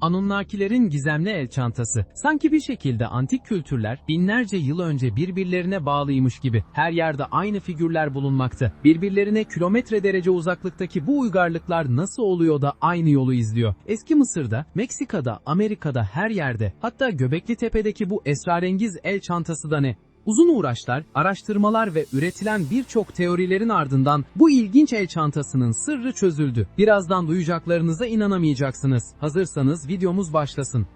Anunnakilerin gizemli el çantası. Sanki bir şekilde antik kültürler binlerce yıl önce birbirlerine bağlıymış gibi. Her yerde aynı figürler bulunmakta. Birbirlerine kilometre derece uzaklıktaki bu uygarlıklar nasıl oluyor da aynı yolu izliyor? Eski Mısır'da, Meksika'da, Amerika'da her yerde. Hatta Göbekli Tepe'deki bu esrarengiz el çantası da ne? Uzun uğraşlar, araştırmalar ve üretilen birçok teorilerin ardından bu ilginç el çantasının sırrı çözüldü. Birazdan duyacaklarınıza inanamayacaksınız. Hazırsanız videomuz başlasın.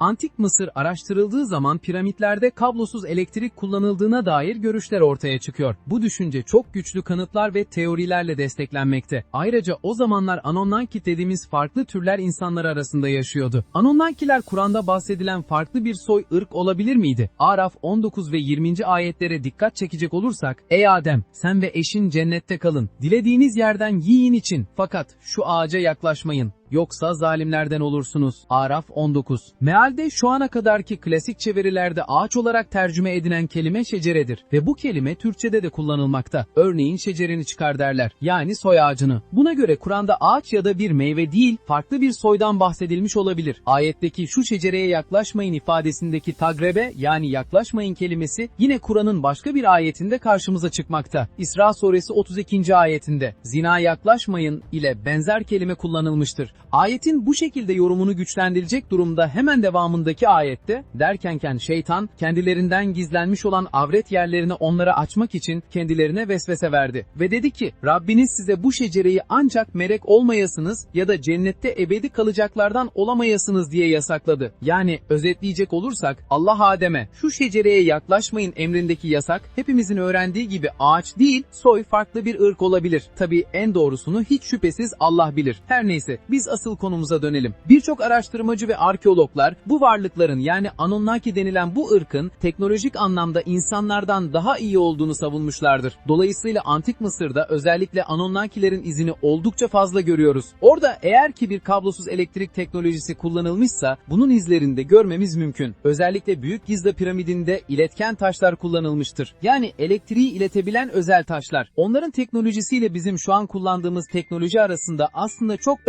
Antik Mısır araştırıldığı zaman piramitlerde kablosuz elektrik kullanıldığına dair görüşler ortaya çıkıyor. Bu düşünce çok güçlü kanıtlar ve teorilerle desteklenmekte. Ayrıca o zamanlar Anunnaki dediğimiz farklı türler insanlar arasında yaşıyordu. Anunnakiler Kur'an'da bahsedilen farklı bir soy ırk olabilir miydi? Araf 19 ve 20. ayetlere dikkat çekecek olursak, Ey Adem, sen ve eşin cennette kalın. Dilediğiniz yerden yiyin için. Fakat şu ağaca yaklaşmayın. Yoksa zalimlerden olursunuz. Araf 19. Mealde şu ana kadarki klasik çevirilerde ağaç olarak tercüme edilen kelime şeceredir ve bu kelime Türkçede de kullanılmakta. Örneğin şecerini çıkar derler. Yani soy ağacını. Buna göre Kur'an'da ağaç ya da bir meyve değil, farklı bir soydan bahsedilmiş olabilir. Ayetteki şu şecereye yaklaşmayın ifadesindeki tagrebe yani yaklaşmayın kelimesi yine Kur'an'ın başka bir ayetinde karşımıza çıkmakta. İsra suresi 32. ayetinde zina yaklaşmayın ile benzer kelime kullanılmıştır. Ayetin bu şekilde yorumunu güçlendirecek durumda hemen devamındaki ayette derkenken şeytan kendilerinden gizlenmiş olan avret yerlerini onlara açmak için kendilerine vesvese verdi ve dedi ki Rabbiniz size bu şecereyi ancak melek olmayasınız ya da cennette ebedi kalacaklardan olamayasınız diye yasakladı. Yani özetleyecek olursak Allah Adem'e şu şecereye yaklaşmayın emrindeki yasak hepimizin öğrendiği gibi ağaç değil soy farklı bir ırk olabilir. Tabi en doğrusunu hiç şüphesiz Allah bilir. Her neyse biz asıl konumuza dönelim. Birçok araştırmacı ve arkeologlar bu varlıkların yani Anunnaki denilen bu ırkın teknolojik anlamda insanlardan daha iyi olduğunu savunmuşlardır. Dolayısıyla Antik Mısır'da özellikle Anunnakilerin izini oldukça fazla görüyoruz. Orada eğer ki bir kablosuz elektrik teknolojisi kullanılmışsa bunun izlerini de görmemiz mümkün. Özellikle Büyük Gizli Piramidinde iletken taşlar kullanılmıştır. Yani elektriği iletebilen özel taşlar. Onların teknolojisiyle bizim şu an kullandığımız teknoloji arasında aslında çok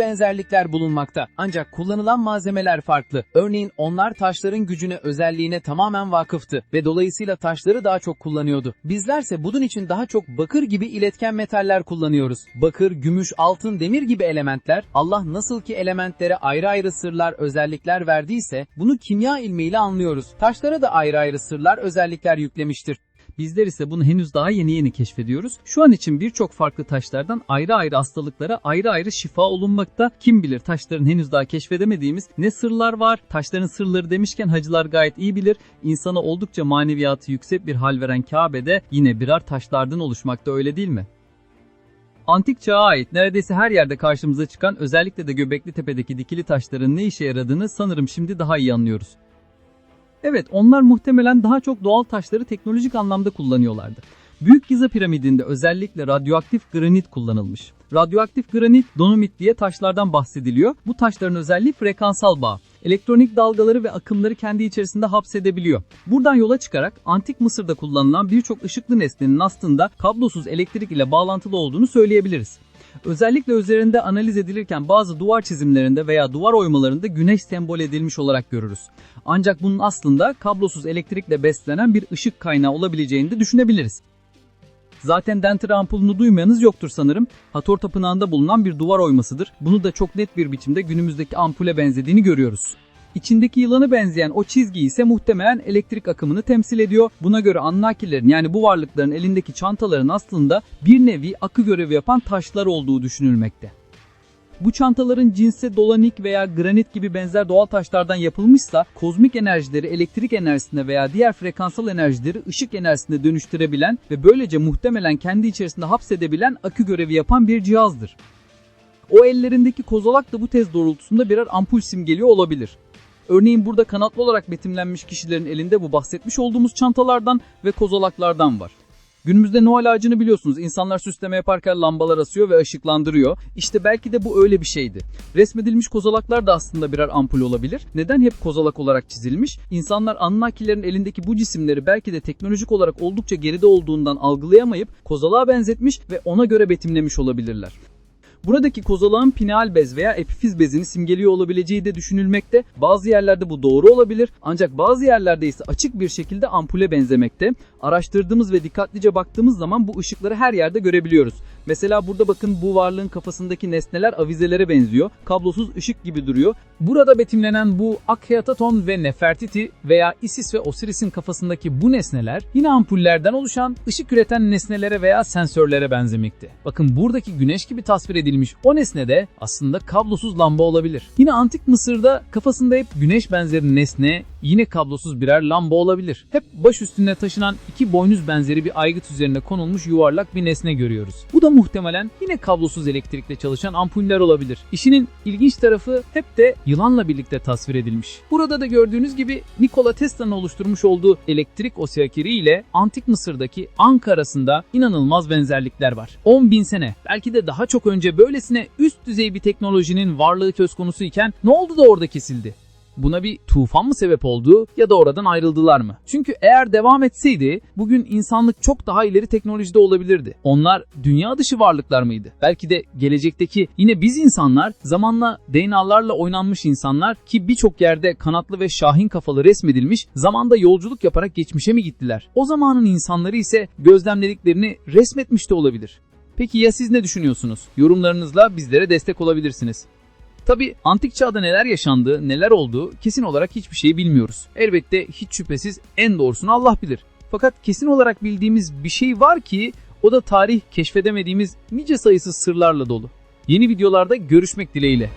benzerlikler bulunmakta. Ancak kullanılan malzemeler farklı. Örneğin onlar taşların gücüne, özelliğine tamamen vakıftı ve dolayısıyla taşları daha çok kullanıyordu. Bizlerse bunun için daha çok bakır gibi iletken metaller kullanıyoruz. Bakır, gümüş, altın, demir gibi elementler Allah nasıl ki elementlere ayrı ayrı sırlar, özellikler verdiyse bunu kimya ilmiyle anlıyoruz. Taşlara da ayrı ayrı sırlar, özellikler yüklemiştir. Bizler ise bunu henüz daha yeni yeni keşfediyoruz. Şu an için birçok farklı taşlardan ayrı ayrı hastalıklara ayrı ayrı şifa olunmakta. Kim bilir taşların henüz daha keşfedemediğimiz ne sırlar var. Taşların sırları demişken hacılar gayet iyi bilir. İnsana oldukça maneviyatı yüksek bir hal veren Kabe'de yine birer taşlardan oluşmakta öyle değil mi? Antik çağa ait neredeyse her yerde karşımıza çıkan özellikle de Göbekli Tepe'deki dikili taşların ne işe yaradığını sanırım şimdi daha iyi anlıyoruz. Evet, onlar muhtemelen daha çok doğal taşları teknolojik anlamda kullanıyorlardı. Büyük Giza piramidinde özellikle radyoaktif granit kullanılmış. Radyoaktif granit, dolomit diye taşlardan bahsediliyor. Bu taşların özelliği frekansal bağ. Elektronik dalgaları ve akımları kendi içerisinde hapsedebiliyor. Buradan yola çıkarak antik Mısır'da kullanılan birçok ışıklı nesnenin aslında kablosuz elektrik ile bağlantılı olduğunu söyleyebiliriz. Özellikle üzerinde analiz edilirken bazı duvar çizimlerinde veya duvar oymalarında güneş sembol edilmiş olarak görürüz. Ancak bunun aslında kablosuz elektrikle beslenen bir ışık kaynağı olabileceğini de düşünebiliriz. Zaten Dentre ampulunu duymayanız yoktur sanırım. Hator Tapınağı'nda bulunan bir duvar oymasıdır. Bunu da çok net bir biçimde günümüzdeki ampule benzediğini görüyoruz. İçindeki yılanı benzeyen o çizgi ise muhtemelen elektrik akımını temsil ediyor. Buna göre Annakilerin yani bu varlıkların elindeki çantaların aslında bir nevi akı görevi yapan taşlar olduğu düşünülmekte. Bu çantaların cinsi dolanik veya granit gibi benzer doğal taşlardan yapılmışsa kozmik enerjileri elektrik enerjisine veya diğer frekansal enerjileri ışık enerjisine dönüştürebilen ve böylece muhtemelen kendi içerisinde hapsedebilen akü görevi yapan bir cihazdır. O ellerindeki kozalak da bu tez doğrultusunda birer ampul simgeliyor olabilir. Örneğin burada kanatlı olarak betimlenmiş kişilerin elinde bu bahsetmiş olduğumuz çantalardan ve kozalaklardan var. Günümüzde Noel ağacını biliyorsunuz. İnsanlar süsleme yaparken lambalar asıyor ve ışıklandırıyor. İşte belki de bu öyle bir şeydi. Resmedilmiş kozalaklar da aslında birer ampul olabilir. Neden hep kozalak olarak çizilmiş? İnsanlar Anunnakilerin elindeki bu cisimleri belki de teknolojik olarak oldukça geride olduğundan algılayamayıp kozalağa benzetmiş ve ona göre betimlemiş olabilirler. Buradaki kozalağın pineal bez veya epifiz bezini simgeliyor olabileceği de düşünülmekte. Bazı yerlerde bu doğru olabilir ancak bazı yerlerde ise açık bir şekilde ampule benzemekte. Araştırdığımız ve dikkatlice baktığımız zaman bu ışıkları her yerde görebiliyoruz. Mesela burada bakın bu varlığın kafasındaki nesneler avizelere benziyor. Kablosuz ışık gibi duruyor. Burada betimlenen bu Akheaton ve Nefertiti veya Isis ve Osiris'in kafasındaki bu nesneler yine ampullerden oluşan ışık üreten nesnelere veya sensörlere benzemekte. Bakın buradaki güneş gibi tasvir edilmiş o nesne de aslında kablosuz lamba olabilir. Yine antik Mısır'da kafasında hep güneş benzeri nesne yine kablosuz birer lamba olabilir. Hep baş üstünde taşınan iki boynuz benzeri bir aygıt üzerine konulmuş yuvarlak bir nesne görüyoruz. Bu da muhtemelen yine kablosuz elektrikle çalışan ampuller olabilir. İşinin ilginç tarafı hep de yılanla birlikte tasvir edilmiş. Burada da gördüğünüz gibi Nikola Tesla'nın oluşturmuş olduğu elektrik osiakiri ile antik Mısır'daki Ank arasında inanılmaz benzerlikler var. 10 bin sene belki de daha çok önce böylesine üst düzey bir teknolojinin varlığı söz konusu iken ne oldu da orada kesildi? Buna bir tufan mı sebep oldu ya da oradan ayrıldılar mı? Çünkü eğer devam etseydi bugün insanlık çok daha ileri teknolojide olabilirdi. Onlar dünya dışı varlıklar mıydı? Belki de gelecekteki yine biz insanlar zamanla DNA'larla oynanmış insanlar ki birçok yerde kanatlı ve şahin kafalı resmedilmiş zamanda yolculuk yaparak geçmişe mi gittiler? O zamanın insanları ise gözlemlediklerini resmetmiş de olabilir. Peki ya siz ne düşünüyorsunuz? Yorumlarınızla bizlere destek olabilirsiniz. Tabi antik çağda neler yaşandı, neler oldu kesin olarak hiçbir şey bilmiyoruz. Elbette hiç şüphesiz en doğrusunu Allah bilir. Fakat kesin olarak bildiğimiz bir şey var ki o da tarih keşfedemediğimiz nice sayısız sırlarla dolu. Yeni videolarda görüşmek dileğiyle.